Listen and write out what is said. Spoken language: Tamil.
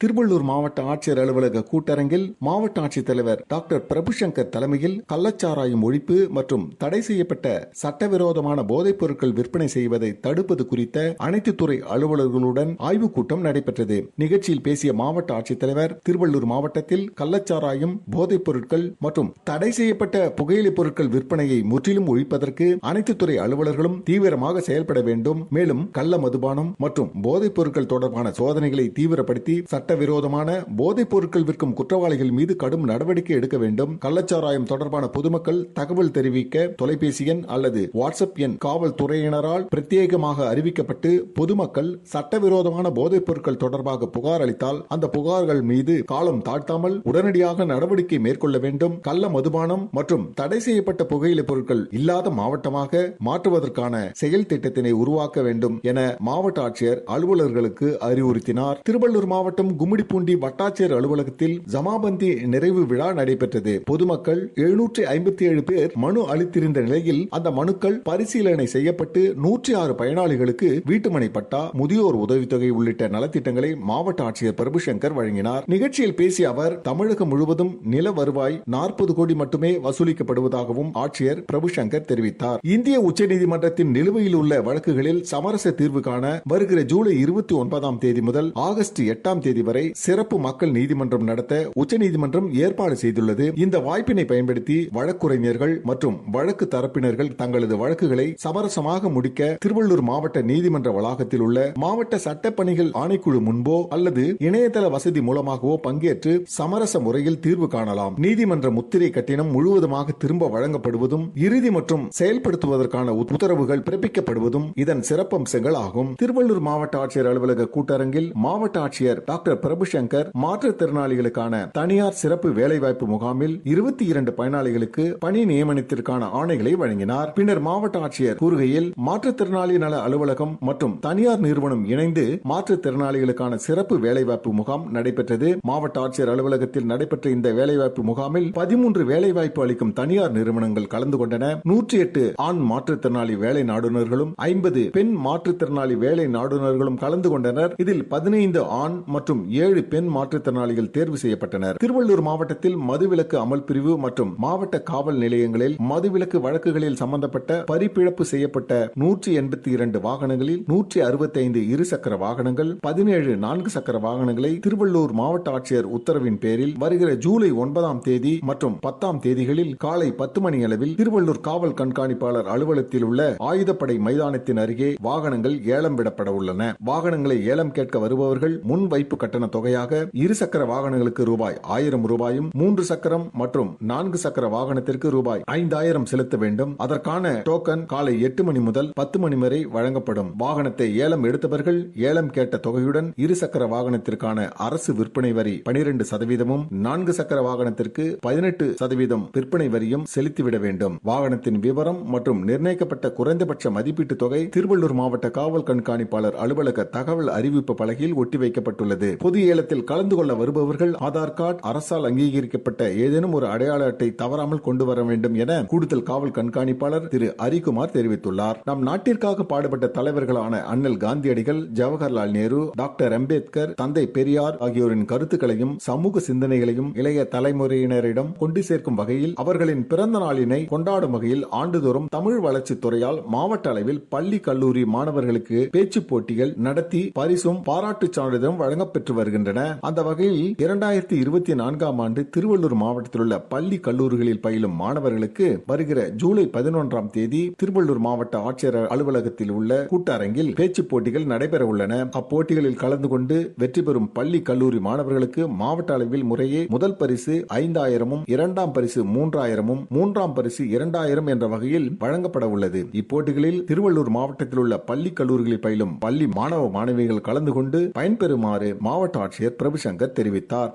திருவள்ளூர் மாவட்ட ஆட்சியர் அலுவலக கூட்டரங்கில் மாவட்ட ஆட்சித்தலைவர் டாக்டர் பிரபுசங்கர் தலைமையில் கள்ளச்சாராயம் ஒழிப்பு மற்றும் தடை செய்யப்பட்ட சட்டவிரோதமான போதைப் பொருட்கள் விற்பனை செய்வதை தடுப்பது குறித்த அனைத்து துறை அலுவலர்களுடன் ஆய்வுக் கூட்டம் நடைபெற்றது. நிகழ்ச்சியில் பேசிய மாவட்ட ஆட்சித்தலைவர் திருவள்ளூர் மாவட்டத்தில் கள்ளச்சாராயம் போதைப் பொருட்கள் மற்றும் தடை செய்யப்பட்ட புகையிலை பொருட்கள் விற்பனையை முற்றிலும் ஒழிப்பதற்கு அனைத்து துறை அலுவலர்களும் தீவிரமாக செயல்பட வேண்டும். மேலும் கள்ள மதுபானம் மற்றும் போதைப் பொருட்கள் தொடர்பான சோதனைகளை தீவிரப்படுத்தி சட்ட சட்டவிரோதமான போதைப் பொருட்கள் விற்கும் குற்றவாளிகள் மீது கடும் நடவடிக்கை எடுக்க வேண்டும். கள்ளச்சாராயம் தொடர்பான பொதுமக்கள் தகவல் தெரிவிக்க தொலைபேசி எண் அல்லது வாட்ஸ்அப் எண் காவல்துறையினரால் பிரத்யேகமாக அறிவிக்கப்பட்டு பொதுமக்கள் சட்டவிரோதமான போதைப் பொருட்கள் தொடர்பாக புகார் அளித்தால் அந்த புகார்கள் மீது காலம் தாழ்த்தாமல் உடனடியாக நடவடிக்கை மேற்கொள்ள வேண்டும். கள்ள மதுபானம் மற்றும் தடை செய்யப்பட்ட புகையிலை பொருட்கள் இல்லாத மாவட்டமாக மாற்றுவதற்கான செயல் திட்டத்தினை உருவாக்க வேண்டும் என மாவட்ட ஆட்சியர் அலுவலர்களுக்கு அறிவுறுத்தினார். திருவள்ளூர் மாவட்டம் கும்மிடிப்பூண்டி வட்டாட்சியர் அலுவலகத்தில் ஜமாபந்தி நிறைவு விழா நடைபெற்றது. பொதுமக்கள் எழுநூற்றி ஐம்பத்தி ஏழு பேர் மனு அளித்திருந்த நிலையில் அந்த மனுக்கள் பரிசீலனை செய்யப்பட்டு நூற்றி ஆறு பயனாளிகளுக்கு வீட்டுமனை பட்டா முதியோர் உதவித்தொகை உள்ளிட்ட நலத்திட்டங்களை மாவட்ட ஆட்சியர் பிரபுசங்கர் வழங்கினார். நிகழ்ச்சியில் பேசிய அவர் தமிழகம் முழுவதும் நில வருவாய் நாற்பது கோடி மட்டுமே வசூலிக்கப்படுவதாகவும் ஆட்சியர் பிரபுசங்கர் தெரிவித்தார். இந்திய உச்சநீதிமன்றத்தின் நிலுவையில் உள்ள வழக்குகளில் சமரச தீர்வு காண வருகிற ஜூலை இருபத்தி ஒன்பதாம் தேதி முதல் ஆகஸ்ட் எட்டாம் தேதி வரை சிறப்பு மக்கள் நீதிமன்றம் நடத்த உச்சநீதிமன்றம் ஏற்பாடு செய்துள்ளது. இந்த வாய்ப்பினை பயன்படுத்தி வழக்குரைஞர்கள் மற்றும் வழக்கு தரப்பினர்கள் தங்களது வழக்குகளை சமரசமாக முடிக்க திருவள்ளூர் மாவட்ட நீதிமன்ற வளாகத்தில் உள்ள மாவட்ட சட்டப்பணிகள் ஆணைக்குழு முன்போ அல்லது இணையதள வசதி மூலமாகவோ பங்கேற்று சமரச முறையில் தீர்வு காணலாம். நீதிமன்ற முத்திரை கட்டணம் முழுவதுமாக திரும்ப வழங்கப்படுவதும் இறுதி மற்றும் செயல்படுத்துவதற்கான உத்தரவுகள் பிறப்பிக்கப்படுவதும் இதன் சிறப்பம்சங்கள் ஆகும் திருவள்ளூர் மாவட்ட ஆட்சியர் அலுவலக கூட்டரங்கில் மாவட்ட ஆட்சியர் டாக்டர் பிரபுசங்கர் மாற்றுத்திறனாளிகளுக்கான தனியார் சிறப்பு வேலைவாய்ப்பு முகாமில் இருபத்தி இரண்டு பயனாளிகளுக்கு பணி நியமனத்திற்கான ஆணைகளை வழங்கினார். பின்னர் மாவட்ட ஆட்சியர் கூறுகையில் மாற்றுத்திறனாளி நல அலுவலகம் மற்றும் தனியார் நிறுவனம் இணைந்து மாற்றுத்திறனாளிகளுக்கான சிறப்பு வேலைவாய்ப்பு முகாம் நடைபெற்றது. மாவட்ட ஆட்சியர் அலுவலகத்தில் நடைபெற்ற இந்த வேலைவாய்ப்பு முகாமில் பதிமூன்று வேலைவாய்ப்பு அளிக்கும் தனியார் நிறுவனங்கள் கலந்து கொண்டன. நூற்றி எட்டு ஆண் மாற்றுத்திறனாளி வேலை நாடுநர்களும் ஐம்பது பெண் மாற்றுத்திறனாளி வேலை நாடுநர்களும் கலந்து கொண்டனர். இதில் பதினைந்து ஆண் மற்றும் ஏழு பெண் மாற்றுத்திறனாளிகள் தேர்வு செய்யப்பட்டனர். திருவள்ளூர் மாவட்டத்தில் மதுவிலக்கு அமல் பிரிவு மற்றும் மாவட்ட காவல் நிலையங்களில் மதுவிலக்கு வழக்குகளில் சம்பந்தப்பட்ட பரிப்பிழப்பு செய்யப்பட்ட நூற்றி எண்பத்தி இரண்டு வாகனங்களில் நூற்றி அறுபத்தி ஐந்து இருசக்கர வாகனங்கள் பதினேழு நான்கு சக்கர வாகனங்களை திருவள்ளூர் மாவட்ட ஆட்சியர் உத்தரவின் பேரில் வருகிற ஜூலை ஒன்பதாம் தேதி மற்றும் பத்தாம் தேதிகளில் காலை பத்து மணி அளவில் திருவள்ளூர் காவல் கண்காணிப்பாளர் அலுவலகத்தில் உள்ள ஆயுதப்படை மைதானத்தின் அருகே வாகனங்கள் ஏலம் விடப்பட உள்ளன. வாகனங்களை ஏலம் கேட்க வருபவர்கள் முன் வைப்பு கட்டண தொகையாக இருசக்கர வாகனங்களுக்கு ரூபாய் ஆயிரம் ரூபாயும் மூன்று சக்கரம் மற்றும் நான்கு சக்கர வாகனத்திற்கு ரூபாய் ஐந்தாயிரம் செலுத்த வேண்டும். அதற்கான டோக்கன் காலை எட்டு மணி முதல் பத்து மணி வரை வழங்கப்படும். வாகனத்தை ஏலம் எடுத்தவர்கள் ஏலம் கேட்ட தொகையுடன் இருசக்கர வாகனத்திற்கான அரசு விற்பனை வரி பனிரெண்டு சதவீதமும் நான்கு சக்கர வாகனத்திற்கு பதினெட்டு சதவீதம் விற்பனை வரியும் செலுத்திவிட வேண்டும். வாகனத்தின் விவரம் மற்றும் நிர்ணயிக்கப்பட்ட குறைந்தபட்ச மதிப்பீட்டு தொகை திருவள்ளூர் மாவட்ட காவல் கண்காணிப்பாளர் அலுவலக தகவல் அறிவிப்பு பலகையில் ஒட்டி வைக்கப்பட்டுள்ளது. பொது ஏலத்தில் கலந்து கொள்ள வருபவர்கள் ஆதார் கார்டு அரசால் அங்கீகரிக்கப்பட்ட ஏதேனும் ஒரு அடையாள அட்டை தவறாமல் கொண்டு வர வேண்டும் என கூடுதல் காவல் கண்காணிப்பாளர் திரு ஹரிகுமார் தெரிவித்துள்ளார். நம் நாட்டிற்காக பாடுபட்ட தலைவர்களான அண்ணல் காந்தியடிகள் ஜவஹர்லால் நேரு டாக்டர் அம்பேத்கர் தந்தை பெரியார் ஆகியோரின் கருத்துக்களையும் சமூக சிந்தனைகளையும் இளைய தலைமுறையினரிடம் கொண்டு சேர்க்கும் வகையில் அவர்களின் பிறந்த நாளினை கொண்டாடும் வகையில் ஆண்டுதோறும் தமிழ் வளர்ச்சித்துறையால் மாவட்ட அளவில் பள்ளி கல்லூரி மாணவர்களுக்கு பேச்சு போட்டிகள் நடத்தி பரிசும் பாராட்டுச் சான்றிதழும் வழங்கப்பெற்று நடைபெற்று வருகின்றன. அந்த வகையில் இரண்டாயிரத்தி இருபத்தி நான்காம் ஆண்டு திருவள்ளூர் மாவட்டத்தில் உள்ள பள்ளி கல்லூரிகளில் பயிலும் மாணவர்களுக்கு வருகிற ஜூலை பதினொன்றாம் தேதி திருவள்ளூர் மாவட்ட ஆட்சியர் அலுவலகத்தில் உள்ள கூட்டரங்கில் பேச்சு போட்டிகள் நடைபெற உள்ளன. அப்போட்டிகளில் கலந்து கொண்டு வெற்றி பெறும் பள்ளி கல்லூரி மாணவர்களுக்கு மாவட்ட அளவில் முறையே முதல் பரிசு ஐந்தாயிரமும் இரண்டாம் பரிசு மூன்றாயிரமும் மூன்றாம் பரிசு இரண்டாயிரம் என்ற வகையில் வழங்கப்பட உள்ளது. இப்போட்டிகளில் திருவள்ளூர் மாவட்டத்தில் உள்ள பள்ளி கல்லூரிகளில் பயிலும் பள்ளி மாணவ மாணவிகள் கலந்து கொண்டு பயன்பெறுமாறு மாவட்ட மாவட்ட ஆட்சியர் பிரபுசங்கர் தெரிவித்தார்